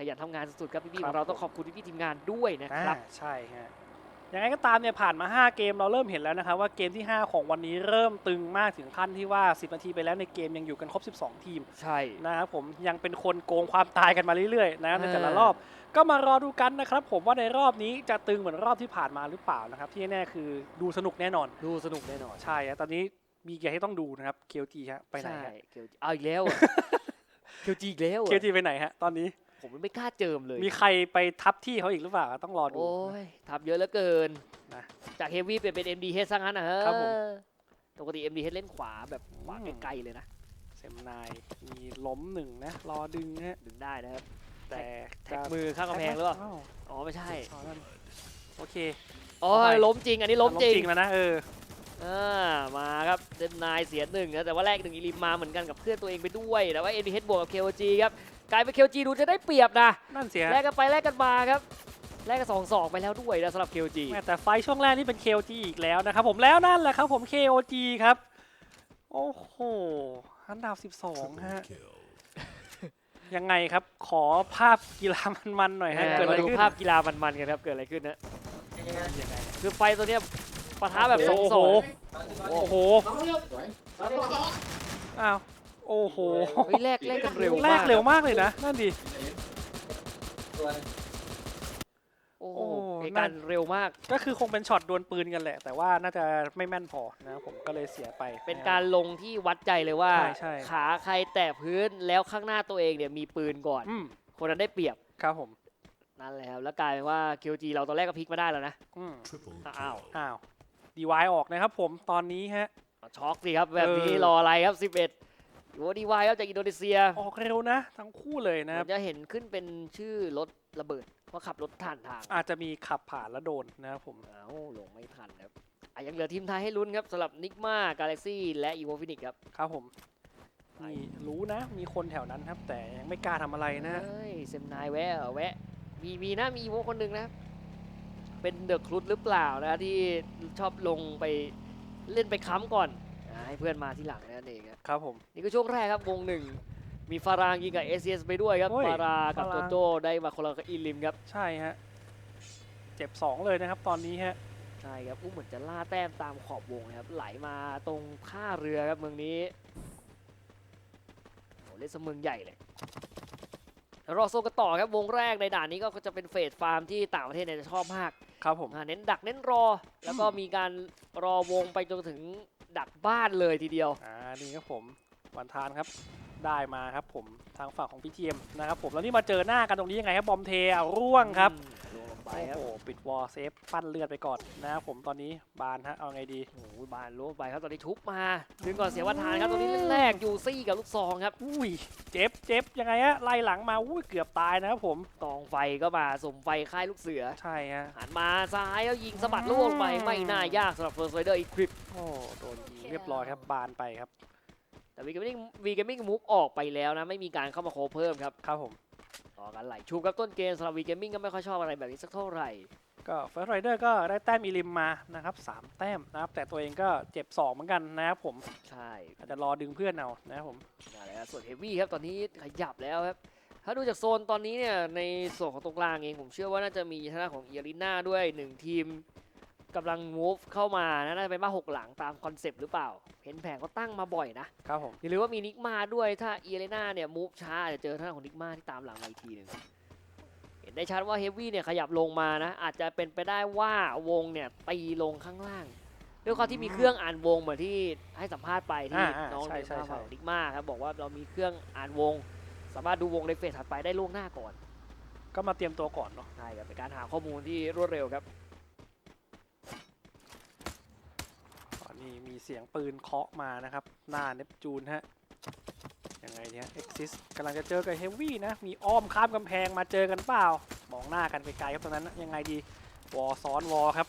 ขยันทำงานสุดๆครับพี่ๆคขรับองเราต้องขอบคุณพี่ๆทีมงานด้วยนะครับอ่าใช่ฮะยังไงก็ตามเนี่ยผ่านมา 5 เกมเราเริ่มเห็นแล้วนะครับว่าเกมที่ 5 ของวันนี้เริ่มตึงมากถึงขั้นที่ว่า 10 นาทีไปแล้วในเกมยังอยู่กันครบ 12 ทีม ใช่นะครับผมยังเป็นคนโกงความตายกันมาเรื่อยๆนะครับในแต่ละเออรอบ ก็มารอดูกันนะครับผมว่าในรอบนี้จะตึงเหมือนรอบที่ผ่านมาหรือเปล่านะครับที่แน่ๆคือดูสนุกแน่นอน ดูสนุกแน่นอนใช่ฮะตอนนี้มีเกียร์ให้ต้องดูนะครับเคลจีฮะไปไหนใช่ฮะเคียวจีเอาอีกแล้วอะเคียวจีอีกแล้วเคลอะจีไปไหนฮะตอนนี้ ผมไม่กล้าเจิมเลยมีใครไปทับที่เขาอีกหรือเปล่าต้องรอดู โอ้ยทำเยอะเหลือเกินนะจากเฮฟวี่เปลี่ยนเป็น MDH ซะงั้นนะเฮ้ยครับผม ปกติ MDH เล่นขวาแบบขวาอืมไกลๆเลยนะ เซมนายมีล้มหนึ่งนะ รอดึงฮะดึงได้นะครับ แต่แท็กจะมือข้างกำแพงหรือเปล่าอ้าวอ๋อ ไม่ใช่อ๋อนั่นโอเค อ๋อเข้าไปล้มจริง อันนี้ล้มจริงแล้วนะเอออ่ามาครับเดนนายเสียหนึ่งนะแต่ว่าแรกหนึ่งอีลิมมาเหมือนกันกับเพื่อนตัวเองไปด้วย แต่ว่า MDH บวกกับ KOG ครับ กลายเป็น KOG ดูจะได้เปรียบนะนั่นเสียแลกกันไปแลกกันมาครับแลกกันสองสองไปแล้วด้วยนะสำหรับ KOG แม่แต่ไฟท์ช่วงแรกนี่เป็น KOG อีกแล้วนะครับผมแล้วนั่นแหละครับผม KOG ครับ โอ้โหอันดับ 12 ฮะ ยังไงครับ ขอภาพกีฬามันๆหน่อยฮะเออเกิดอะมาไรดูขึ้นภาพกีฬามันๆกันครับ เกิดอะไรขึ้นนะยังไงคือไฟตัวเนี้ยปะทะแบบสองโอ้สโหองโอ้โห อ้าว โอ้โหเฮ้ยแลกแลกกันเร็วแรมากกเร็วมากเลยนะ นั่นดิ โอ้โหโอ้เหตุการณ์เร็วมาก ก็คือคงเป็นช็อตดวลปืนกันแหละ แต่ว่าน่าจะไม่แม่นพอนะครับผมก็เลยเสียไปเป็นการลงที่วัดใจเลยว่า ใช่ใช่ ขาใครแตะพื้นแล้วข้างหน้าตัวเองเนี่ยมีปืนก่อน อืมคนนั้นได้เปรียบครับผมนั่นแหละครับแล้วกลายเป็นว่า KOG เราตอนแรกก็พลิกมาได้แล้วนะ อืมอ้าว อ้าวดีวายออกนะครับผมตอนนี้ฮะ ช็อกสิครับแบบนี้เออ รออะไรครับ 11 โอ้ดีวายครับจากอินโดนีเซียออกเร็วนะ ทั้งคู่เลยเหนะคมืรัอบนจะเห็นขึ้นเป็นชื่อรถระเบิดเพราะขับรถผ่านทาง อาจจะมีขับผ่านแล้วโดนนะครับผมอ้าวลงไม่ทันครับอะยังเหลือทีมไทยให้ลุ้นครับสำหรับนิกมากาแล็กซี่และอีโวฟินิกครับ ครับผมนี่รู้นะ มีคนแถวนั้นครับ แต่ยังไม่กล้าทำอะไรนะเฮ้ยเซมนายแวะเหรอแวะ มีมีนะมีอีโวคนหนึ่งนะ เป็นเดอะครุฑหรือเปล่านะที่ชอบลงไปเล่นไปค้ำก่อนอ่า ให้เพื่อนมาที่หลังนั่นเองครับครับผม นี่ก็ช่วงแรกครับวงหนึ่งมีฟารางยิงกับเอเไปด้วยครับ โอ้ยฟารากับฟาโจรางโจได้มาคนละกับอิลิมครับ ใช่ฮะ เจ็บสองเลยนะครับ ตอนนี้ฮะ ใช่ครับอู้เหมือนจะล่าแต้มตามขอบวงนะครับ ไหลมาตรงท่าเรือครับเมืองนี้โอ้เล่นเสมืองใหญ่เลยแล้วรอโซกันต่อครับวงแรกในด่านนี้ก็จะเป็นเฟสฟาร์มที่ต่างประเทศเนี่ยจะชอบมากครับผม อ่าเน้นดักเน้นรอ แล้วก็อืมมีการรอวงไปจนถึง ดักบ้านเลยทีเดียว อ่านี่ครับผมวันทานครับ ได้มาครับผมทางฝั่งของพี่เทียมนะครับผมแล้วนี่มาเจอหน้ากันตรงนี้ยังไงครับบอมเทเอาร่วงครับอืมลงลงไปโอ้ครับโหปิดวอลเซฟปั้นเลือดไปก่อนนะครับผมตอนนี้บานฮะเอาไงดี โอ้โหบานลงไปครับตอนนี้ชุบมาดึงก่อนเสียวันทานครับตรงนี้แรกๆยูซี่กับลูกซองครับอุ้ยเจ็บเจ็บยังไงฮะไล่หลังมาอุ้ยเกือบตายนะครับผมกองไฟก็มาสมไฟค่ายลูกเสือ ใช่ฮะหันมาซ้ายแล้วยิงสะบัดลูกลงไปไม่น่ายากสำหรับเฟิร์สไ i เดอร์อีคลิปโอ้โดนยิงเรียบร้อยครับบานไปครับ แต่วีเกมมิ่งวีเกมมิ่งมูฟออกไปแล้วนะ ไม่มีการเข้ามาโคเพิ่มครับครับผมต่อกันไหลชูครับต้นเกมสำหรับวีเกมมิ่งก็ไม่ค่อยชอบอะไรแบบนี้สักเท่าไหร่ ก็เฟิร์สไรเดอร์ก็ได้แต้มอีลิมมานะครับสามแต้มนะครับ แต่ตัวเองก็เจ็บสองเหมือนกันนะครับผมใช่อาจจะรอดึงเพื่อนเอานะครับผมนั่นแหละครับส่วนเฮฟวี่ครับตอนนี้ขยับแล้วครับถ้าดูจากโซนตอนนี้เนี่ยในส่วนของตรงกลางเองผมเชื่อว่าน่าจะมีทางด้านของเอียริน่าด้วยหนึ่งทีม กำลัง move เข้ามานะน่าจะเป็นบ้านหกหลังตามคอนเซปต์หรือเปล่า เห็นแผงก็ตั้งมาบ่อยนะครับผมอย่าลืมว่ามีนิกมาด้วยถ้าเอียริน่าเนี่ย move ช้าอาจจะเจอทางด้านของนิกมาที่ตามหลังมาอีกทีหนึ่งเห็นได้ชัดว่าเฮฟวี่เนี่ยขยับลงมานะ อาจจะเป็นไปได้ว่าวงเนี่ยตีลงข้างล่าง ด้วยความที่มีเครื่องอ่านวงเหมือนที่ให้สัมภาษณ์ไปที่อ่าอ่าน้องใช่ในใช่ทางใช่ของนิกมาครับบอกว่าเรามีเครื่องอ่านวง สามารถดูวงในเฟสถัดไปได้ล่วงหน้าก่อนก็มาเตรียมตัวก่อนเนาะ ใช่ครับเป็นการหาข้อมูลที่รวดเร็วครับ ตอ นนี้มีเสียงปืนเคาะมานะครับ หน้าเนปจูนฮะยังไงเนี่ยเอ็กซิสกำลังจะเจอกับเฮฟวี่นะ มีอ้อมข้ามกำแพงมาเจอกันเปล่า มองหน้ากันไกลๆครับตอนนั้นนะยังไงดี วอซ้อนวอครับ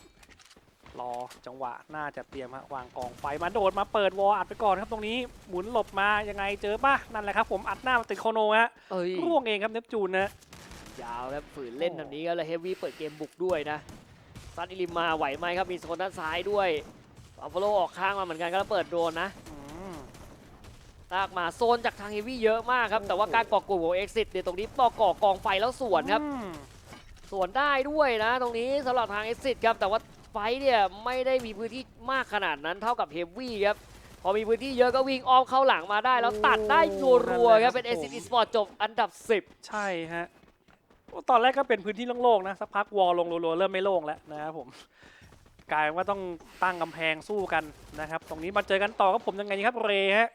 รอจังหวะน่าจะเตรียมฮะวางกองไฟมาโดดมาเปิดวออัดไปก่อนครับตรงนี้ หมุนหลบมายังไงเจอป่ะ นั่นแหละครับ ผมอัดหน้ามาติดโคโนฮะเอ้ยร่วงเองครับเนปจูนนะยาวครับฝืนเล่นโอ้แบบนี้ก็เลยเฮฟวี่เปิดเกมบุกด้วยนะซันอิลิมมาไหวไหมครับมีโซนด้านซ้ายด้วย อัฟโลออกข้างมาเหมือนกันก็แล้วเปิดโดนนะอืมลากมาโซนจากทางเฮฟวี่เยอะมากครับ แต่ว่าการก่อกลุ่มของเอ็กซิสเนี่ยตรงนี้ปอก่อกองไฟแล้วสวนครับอืมสวนได้ด้วยนะ ตรงนี้สำหรับทางเอ็กซิสครับ แต่ว่าไฟท์เนี่ยไม่ได้มีพื้นที่มากขนาดนั้นเท่ากับเฮฟวี่ครับพอมีพื้นที่เยอะก็วิ่งอ้อมเข้าหลังมาได้ แล้วตัดได้รัวๆครับเป็นเอซิสอีสปอร์ตจบอันดับ 10 ใช่ฮะโอ้ตอนแรกก็เป็นพื้นที่โล่งๆนะสักพักวอลลงรัวๆเริ่มไม่โล่งแล้วนะครับผม กลายเป็นว่าต้องตั้งกำแพงสู้กันนะครับ ตรงนี้มาเจอกันต่อครับผมยังไงดีครับเรฮะ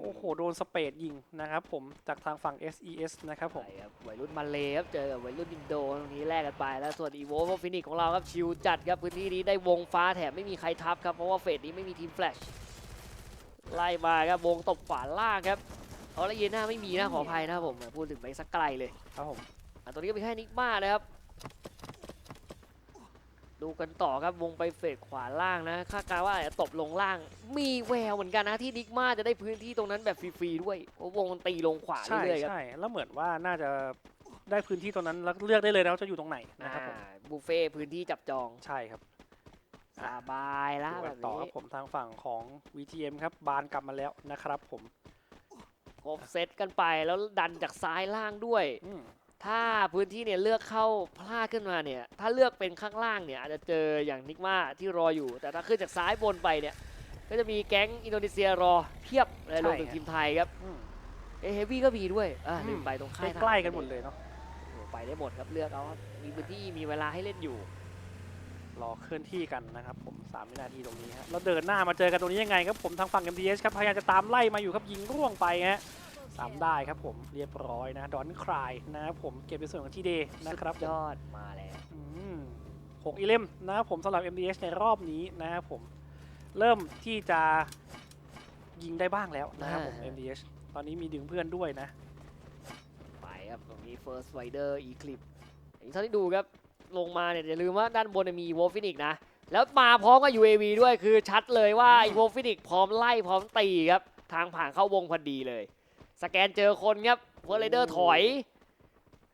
โอ้โหโดนสเปดยิงนะครับผมจากทางฝั่ง SES นะครับผมใช่ครับวัยรุ่นมาเลครับเจอกับวัยรุ่นอินโดตรงนี้แลกกันไป แล้วส่วนอีโวพวกฟินิกของเราครับชิวจัดครับพื้นที่นี้ได้วงฟ้าแถมไม่มีใครทับครับเพราะว่าเฟสนี้ไม่มีทีมแฟลชไล่มาครับวงตบขวาล่างครับเอาละเยน่าไม่มีนะขออภัยนะครับผมพูดถึงไปสักไกลเลยครับผมอะตัวนี้ก็เป็นแค่นิกมานะครับ ดูกันต่อครับวงไปเฟสขวาล่างนะคาดการณ์ว่าอาจจะตบลงล่าง มีแววเหมือนกันนะที่นิกมาจะได้พื้นที่ตรงนั้นแบบฟรีๆด้วยเพราะวงมันตีลงขวาใช่เรื่อยๆครับใช่แล้วเหมือนว่าน่าจะได้พื้นที่ตรงนั้นแล้วเลือกได้เลยนะว่าจะอยู่ตรงไหนนะครับผมอ่าบุฟเฟ่ต์พื้นที่จับจองใช่ครับสบายละดูแบกันบต่อคนี้รับผมทางฝั่งของ VTM ครับบานกลับมาแล้วนะครับผมครบเซตกันไปแล้วดันจากซ้ายล่างด้วยอืม ถ้าพื้นที่เนี่ยเลือกเข้าพลาดขึ้นมาเนี่ย ถ้าเลือกเป็นข้างล่างเนี่ยอาจจะเจออย่างนิกมาที่รออยู่ แต่ถ้าขึ้นจากซ้ายบนไปเนี่ย ก็จะมีแก๊งอินโดนีเซียรอเพียบเลยรวมถึงทีมไทยครับอืมเอเฮวี่ก็มีด้วยอ่าอืมลืมไปตรงค่ายทหารใกล้ๆกันหมดเลยเนาะโอ้ไปได้หมดครับเลือกเอาครับมีพื้นที่มีเวลาให้เล่นอยู่ รอเคลื่อนที่กันนะครับผม3วินาทีตรงนี้ฮะแล้วเดินหน้ามาเจอกันตรงนี้ยังไงครับผมทางฝั่ง MTS ครับพยายามจะตามไล่มาอยู่ครับยิงร่วงไปฮะ สามได้ครับผมเรียบร้อยนะดอนคลายนะครับผมเก็บในส่วนของที่เดย์นะครับผมยอดมาแล้วอืมหกอีเลมนะครับผมสำหรับ MDH ในรอบนี้นะครับผมเริ่มที่จะยิงได้บ้างแล้วนะครับผม MDH ตอนนี้มีดึงเพื่อนด้วยนะ ไปครับตรงนี้ First Rider Eclipse อย่างที่ท่านได้ดูครับ ลงมาเนี่ยอย่าลืมว่าด้านบนเนยมี Wolf Phoenix นะ แล้วมาพร้อมกับ UAV ด้วยคือชัดเลยว่าไอ้ Wolf Phoenix พร้อมไล่พร้อมตีครับ ทางผ่านเข้าวงพอดีเลย สแกนเจอคนครับ First Rider ถอย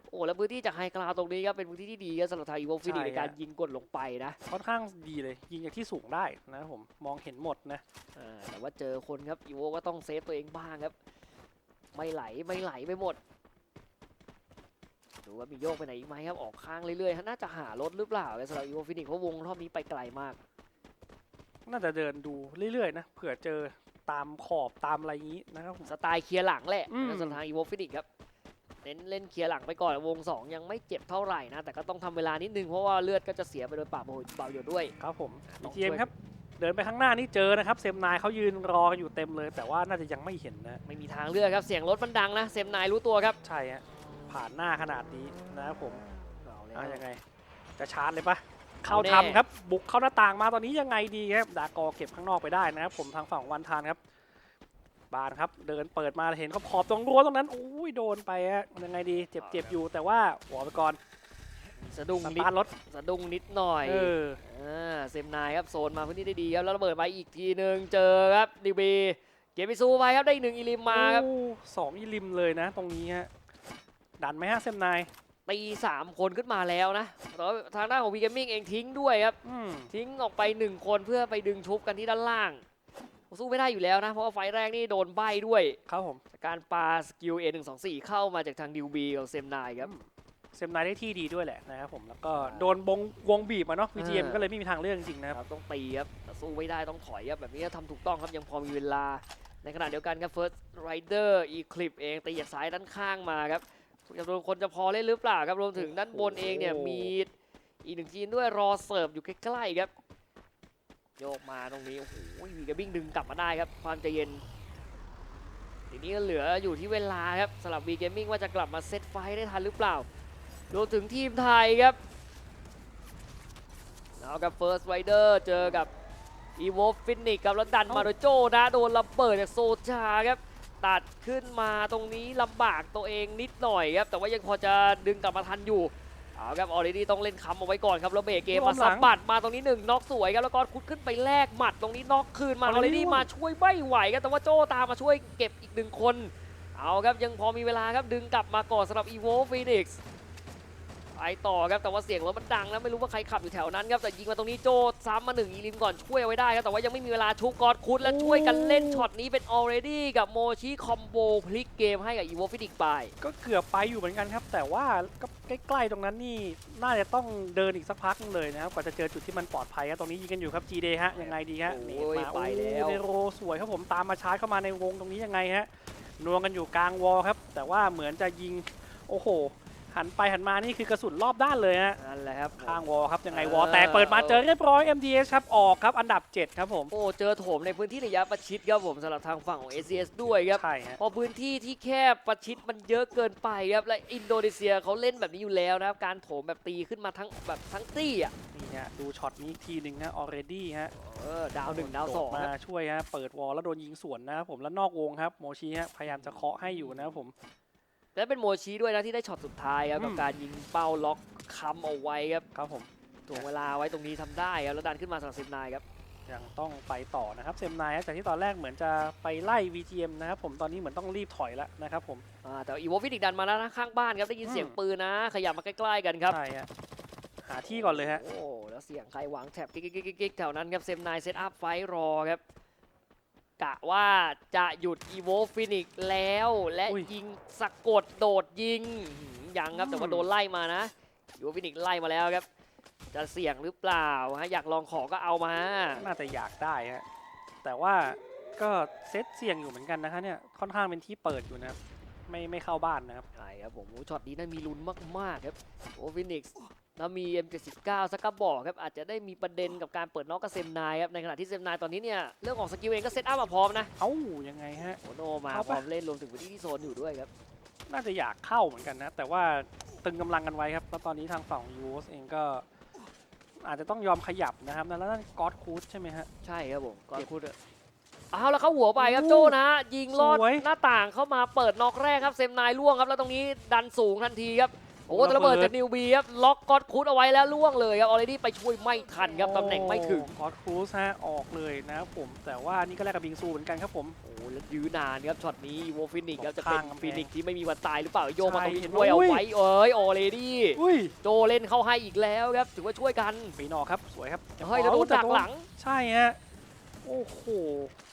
โอ้แล้วพื้นที่จากไฮกราวตรงนี้ครับเป็นพื้นที่ที่ดีครับสำหรับทาง Wolf Phoenix ใช่ในการฮะยิงกดลงไปนะค่อนข้างดีเลย ยิงจากที่สูงได้นะครับผมมองเห็นหมดนะอ่าแต่ว่าเจอคนครับอีโวก็ต้องเซฟตัวเองบ้างครับ ไม่ไหลไม่ไหลไปหมดดูว่ามีโยกไปไหนอีกไหมครับออกข้างเรื่อยๆฮะน่าจะหารถหรือเปล่าเลยสำหรับอีโวฟินิกเพราะวงรอบนี้ไปไกลมาก น่าจะเดินดูเรื่อยๆนะเผื่อเจอ ตามขอบตามอะไรอย่างนี้นะครับผม สไตล์เคลียร์หลังแหละอืม นะสำหรับทางอีโวฟินิกครับเน้นเล่นเคลียร์หลังไปก่อนวง2ยังไม่เจ็บเท่าไหร่นะ แต่ก็ต้องทำเวลานิดนึงเพราะว่าเลือดก็จะเสียไปโดยเปล่าเปล่าอยู่ด้วย ครับผมต้อง BTM ช่วยครับ เดินไปข้างหน้านี่เจอนะครับ เซมนายเขายืนรอกันอยู่เต็มเลย แต่ว่าน่าจะยังไม่เห็นนะ ไม่มีทางเลือกครับ เสียงรถมันดังนะ เซมนายรู้ตัวครับใช่ฮะผ่านหน้าขนาดนี้นะครับผมเอาเลยอะครับยังไง จะชาร์จเลยปะ เข้าเอาแน่ทำครับ บุกเข้าหน้าต่างมาตอนนี้ยังไงดีครับดากอเก็บข้างนอกไปได้นะครับ ผมทางฝั่งวันทานครับ บานครับ เดินเปิดมาเห็นเขาขอบตรงรั้วตรงนั้นอุ้ยโดนไปฮะยังไงดี เจ็บเจ็บอยู่แต่ว่าหัวไปก่อนสะดุ้งสนิดตาร์ทรถสะดุ้งนิดหน่อยเอออ่าเซมนายครับโซนมาพื้นที่ได้ดีครับแล้วระเบิดไปอีกทีหนึ่งเจอครับดีบีเก็บไปซูไปครับได้อีกหนึ่งอิลิมมาครับโอ้สองอีลิมเลยนะ ตรงนี้ฮะดันไหมฮะเซมนาย ตีสามคนขึ้นมาแล้วนะแต่ว่าทางด้านของวีเกมมิ่งเองทิ้งด้วยครับ อืมทิ้งออกไปหนึ่งคนเพื่อไปดึงชุบกันที่ด้านล่าง สู้ไม่ได้อยู่แล้วนะ เพราะว่าไฟล์แรกนี่โดนใบด้วยครับผมจากการปาสกิล A124 เข้ามาจากทางดิวบีกับเซมนายครับ เซมนายได้ที่ดีด้วยแหละนะครับผมแล้วก็โดนบงวงบีบมาเนาะ VTM อ่าก็เลยไม่มีทางเลือกจริงๆนะครับ ครับต้องตีครับแต่สู้ไม่ได้ต้องถอยครับแบบนี้ทำถูกต้องครับยังพอมีเวลา ในขณะเดียวกันครับ First Rider Eclipse เองตีจากซ้ายด้านข้างมาครับ จำนวนคนจะพอเล่นหรือเปล่าครับรวมถึงด้านบนเองเนี่ยโอ้โหมีอีกหนึ่งทีมด้วยรอเสิร์ฟอยู่ใกล้ๆครับโยกมาตรงนี้โอ้โหวีกระบิ้งดึงกลับมาได้ครับ ความใจเย็นทีนี้ก็เหลืออยู่ที่เวลาครับสำหรับ V Gaming ว่าจะกลับมาเซตไฟท์ได้ทันหรือเปล่ารวมถึงทีมไทยครับเอากับ First Rider เจอกับอีโวฟินิกกับแล้วดันมาโดยโจนะโดนระเบิดจากโซชาครับ ตัดขึ้นมาตรงนี้ลำบากตัวเองนิดหน่อยครับ แต่ว่ายังพอจะดึงกลับมาทันอยู่เอาครับออเรดี้ต้องเล่นคำเอาไว้ก่อนครับแล้วเบรกเกมมาร่วมหลัสังบบัดมาตรงนี้หนึ่งน็อกสวยครับแล้วก็คุดขึ้นไปแลกหมัดตรงนี้น็อกคืนมาออเร Already ดี้ร่วมมาช่วยไม่ไหวครับแต่ว่าโจตามมาช่วยเก็บอีกหนึ่งคน เอาครับยังพอมีเวลาครับดึงกลับมาก่อนสำหรับอีโวฟินิกส์ ไปต่อครับแต่ว่าเสียงรถมันดังนะไม่รู้ว่าใครขับอยู่แถวนั้นครับแต่ยิงมาตรงนี้โจซ้ำมาหนึ่งอีลิมก่อนช่วยเอาไว้ได้ครับแต่ว่ายังไม่มีเวลาชุบกอดคุดและช่วยกันเล่นช็อตนี้เป็น already กับโมชิคอมโบพลิกเกมให้กับอีโวฟินิกไป ก็เกือบไปอยู่เหมือนกันครับ แต่ว่าก็ใกล้ๆตรงนั้นนี่น่าจะต้องเดินอีกสักพักนึงเลยนะครับกว่าจะเจอจุดที่มันปลอดภัยครับตรงนี้ยิงกันอยู่ครับ G Day ฮะยังไงดีฮะโอ้ยนี่มาไปแล้วโอ้เดโรสวยครับผมตามมาชาร์จเข้ามาในวงตรงนี้ยังไงฮะนวงกันอยู่กลางวอลครับแต่ว่าเหมือนจะยิงโอ้โห หันไปหันมานี่คือกระสุนรอบด้านเลยฮะนั่นแหละครับข้างวอลครับยังไงเออวอลแตกเปิดมาเจอเรียบร้อย MDS ครับออกครับอันดับ 7 ครับผมโอ้เจอโถมในพื้นที่ระยะประชิดครับผมสำหรับทางฝั่งของ ACS ด้วยครับใช่ฮะพอพื้นที่ที่แคบประชิดมันเยอะเกินไปครับและอินโดนีเซียเขาเล่นแบบนี้อยู่แล้วนะครับการโถมแบบตีขึ้นมาทั้งแบบทั้งตี้อะนี่ฮะดูช็อตนี้อีกทีหนึ่งฮะ already ฮะเออดาวหนึ่งดาวสองมาครับช่วยฮะเปิดวอลแล้วโดนยิงสวนนะครับผมแล้วนอกวงครับโมชิฮะพยายามจะเคาะให้อยู่นะครับผม และเป็นโมชิด้วยนะที่ได้ช็อตสุดท้ายครับอืมกับการยิงเป้าล็อกคำเอาไว้ครับครับผมถ่วงเวลาไว้ตรงนี้ทำได้ครับแล้วดันขึ้นมาสำหรับสิบนายครับยังต้องไปต่อนะครับเซมนายฮะจากที่ตอนแรกเหมือนจะไปไล่ VGM นะครับผมตอนนี้เหมือนต้องรีบถอยแล้วนะครับผมอ่าแต่อีโวฟินิกดันมาแล้วนะข้างบ้านครับได้ยินเสียงอืมปืนนะ ขยับมาใกล้ๆกันครับใช่ฮะหาที่ก่อนเลยฮะโอ้แล้วเสียงใครวางแท็บกิ๊กกิ๊กกิ๊กกิ๊กแถวนั้นครับเซมนายเซตอัพไฟรอครับ กะว่าจะหยุดอีโวฟินิกแล้วและอุ้ยยิงสะกดโดดยิงหืมยังครับแต่ว่าอืมโดนไล่มานะอีโวฟินิกไล่มาแล้วครับ จะเสี่ยงหรือเปล่าฮะอยากลองของก็เอามาน่าจะอยากได้ฮะแต่ว่าก็เซตเสี่ยงอยู่เหมือนกันนะคะเนี่ยค่อนข้างเป็นที่เปิดอยู่นะครับไม่ไม่เข้าบ้านนะครับใช่ครับผมโอ้ช็อตนี้น่ามีลุ้นมากๆครับโอฟินิกส์ แล้วมี M79 สักกระบอกครับอาจจะได้มีประเด็นกับการเปิดน็อกกับเซมนายครับในขณะที่เซมนายตอนนี้เนี่ยเรื่องของสกิลเองก็เซตอัพมาพร้อมนะเอ้ายังไงฮะโอโนมาเข้าพร้ปะอมเล่นรวมถึงพื้นที่ที่โซนอยู่ด้วยครับน่าจะอยากเข้าเหมือนกันนะ แต่ว่าตึงกำลังกันไว้ครับแล้วตอนนี้ทางฝั่งยูสเองก็อาจจะต้องยอมขยับนะครับแล้วนั่นก็อดคูดใช่ไหมฮะใช่ครับผมก็เก็บพูดอะเอาแล้วเข้าหัวไปครับโอ้โจนะยิงลอดสวยหน้าต่างเข้ามาเปิดน็อกแรกครับเซมนายล่วงครับแล้วตรงนี้ดันสูงทันทีครับ โอ้ระแต่ระเบิเบิดดจากนิวบีครับล็อกกอดคุดเอาไว้แล้วล่วงเลยครับออเรดี้ไปช่วยไม่ทันครับตำแหน่งไม่ถึงกอดคูดฮะออกเลยนะครับผมแต่ว่านี่ก็แลกกับบิงซูเหมือนกันครับผมโอ้แล้วยื้อนานครับช็อตนี้โวฟินิกครับจะเป็นข้างกำแพงฟินิกที่ไม่มีวันตายหรือเปล่าโยกมาตรงนี้ใช่ช่วยเอาอุ้ยไว้เอ้ยออเรดี้อุ้ยโจเล่นเข้าให้อีกแล้วครับถือว่าช่วยกันปีนออกครับสวยครับเฮ้ยแล้วโดนแต่ดักหลังใช่ฮะ โอ้โห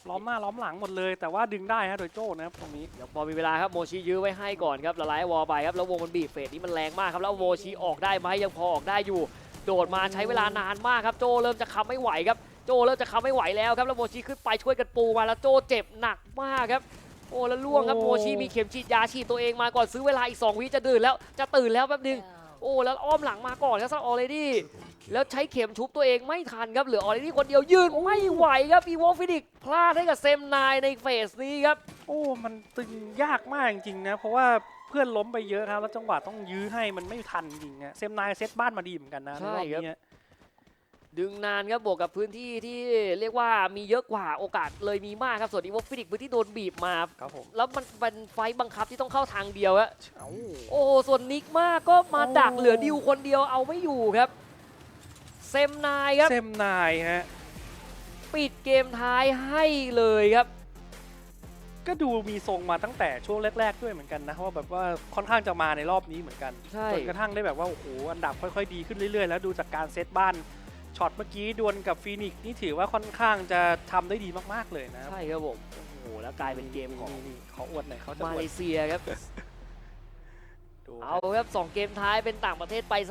ล้อมหน้าล้อมหลังหมดเลย แต่ว่าดึงได้ฮะโดยโจ้นะครับตรงนี้ยังพอมีเวลาครับโมชิยื้อไว้ให้ก่อนครับละลายวอลไปครับแล้ววงมันบีบเฟสนี้มันแรงมากครับแล้วโมชิออกได้ไหมยังพอออกได้อยู่ โดดมาใช้เวลานานมากครับโจเริ่มจะค้ำไม่ไหวครับโจเริ่มจะค้ำไม่ไหวแล้วครับแล้วโมชิขึ้นไปช่วยกันปูมาแล้วโจเจ็บหนักมากครับโอ้แล้วล่วงครับโอ้โมชิมีเข็มฉีดยาฉีดตัวเองมาก่อนซื้อเวลาอีก2วิจะตื่นแล้วจะตื่นแล้วแป๊บนึงโอ้แล้วอ้อมหลังมาก่อนครับซักออเรดี้ แล้วใช้เข็มชุบตัวเองไม่ทันครับ เหลือออเรดี้คนเดียวยืนไม่ไหวครับอีโวฟินิกพลาดให้กับเซมนายในเฟสนี้ครับ โอ้ มันตึงยากมากจริงๆนะ เพราะว่าเพื่อนล้มไปเยอะครับ แล้วจังหวะต้องยื้อให้มันไม่ทันจริงๆอะเซมนายเซตบ้านมาดีเหมือนกันนะในรอบนี้อะดึงนานครับบวกกับพื้นที่ที่เรียกว่ามีเยอะกว่าโอกาสเลยมีมากครับส่วนอีโวฟินิกพื้นที่โดนบีบมา ครับผมแล้วมันเป็นไฟต์บังคับที่ต้องเข้าทางเดียวอะเอ้า โอ้โหส่วนนิกมาก็มาโอ้ดักเหลือดิวคนเดียวเอาไม่อยู่ครับ เซมนายครับ เซมนายฮะ ปิดเกมท้ายให้เลยครับ ก็ดูมีทรงมาตั้งแต่ช่วงแรก ๆ ด้วยเหมือนกันนะว่าแบบว่าค่อนข้างจะมาในรอบนี้เหมือนกันใช่ จนกระทั่งได้แบบว่าโอ้โหอันดับค่อยๆ ดีขึ้นเรื่อยๆ แล้วดูจากการเซตบ้านช็อตเมื่อกี้ดวลกับฟีนิกซ์นี่ถือว่าค่อนข้างจะทำได้ดีมากๆเลยนะครับใช่ครับผมโอ้โหแล้วกลายเป็นเกมของนี่ๆเขาอวดหน่อยเขาจะมาอวเลดเซียครับ ดูเอาครับสองเกมท้ายเป็นต่างประเทศไปซะ